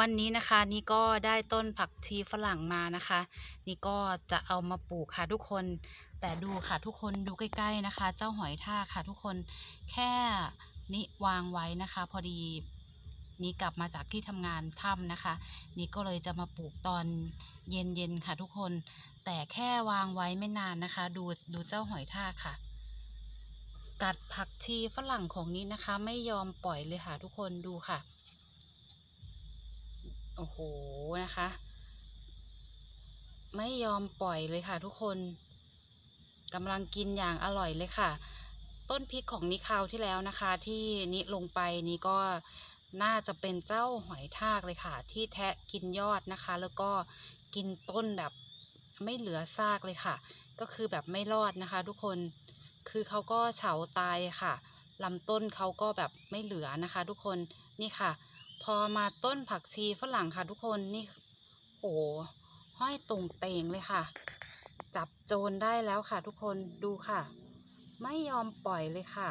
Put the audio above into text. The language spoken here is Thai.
วันนี้นะคะนี่ก็ได้ต้นผักชีฝรั่งมานะคะ นี่ก็จะเอามาปลูกค่ะทุกคน แต่ดูค่ะทุกคนดูใกล้ๆนะคะ เจ้าหอยท่ากค่ะทุกคนแค่นี่วางไว้นะคะ พอดีนี่กลับมาจากที่ทำงานค่ำนะคะ นี่ก็เลยจะมาปลูกตอนเย็นๆค่ะทุกคน แต่แค่วางไว้ไม่นานนะคะ ดูดูเจ้าหอยท่ากค่ะ กัดผักชีฝรั่งของนี้นะคะ ไม่ยอมปล่อยเลยค่ะทุกคนดูค่ะ อ้โหนะคะ ไม่ยอมปล่อยเลยค่ะทุกคนกำลังกินอย่างอร่อยเลยค่ะ ต้นพริกของนิคาวที่แล้วนะคะ ที่นิลงไปนี้ก็น่าจะเป็นเจ้าหอยทากเลยค่ะ ที่แทะกินยอดนะคะ แล้วก็กินต้นแบบไม่เหลือซากเลยค่ะ ก็คือแบบไม่รอดนะคะ ทุกคนคือเขาก็เฉาตายค่ะลำต้นเขาก็แบบไม่เหลือนะคะ ทุกคนนี่ค่ะ พอมาต้นผักชีฝรั่งค่ะทุกคนนี่โอ้ห้อยตรงเตงเลยค่ะ จับโจรได้แล้วค่ะทุกคนดูค่ะ ไม่ยอมปล่อยเลยค่ะ